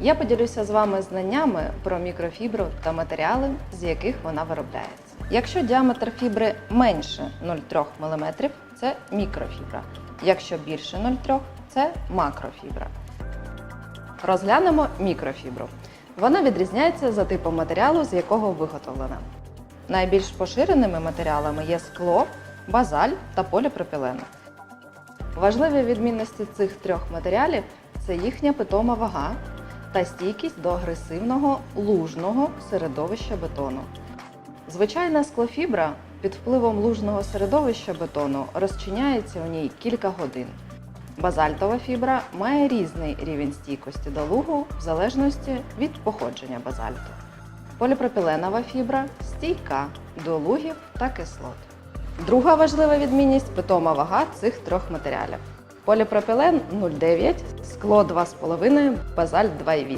Я поділюся з вами знаннями про мікрофібру та матеріали, з яких вона виробляється. Якщо діаметр фібри менше 0,3 мм, це мікрофібра. Якщо більше 0,3 це макрофібра. Розглянемо мікрофібру. Вона відрізняється за типом матеріалу, з якого виготовлена. Найбільш поширеними матеріалами є скло, базаль та поліпропілен. Важливі відмінності цих трьох матеріалів це їхня питома вага та стійкість до агресивного лужного середовища бетону. Звичайна склофібра під впливом лужного середовища бетону розчиняється у ній кілька годин. Базальтова фібра має різний рівень стійкості до лугу в залежності від походження базальту. Поліпропіленова фібра стійка до лугів та кислот. Друга важлива відмінність питома вага цих трьох матеріалів. Поліпропілен 0,9, скло 2,5, базальт 2,8.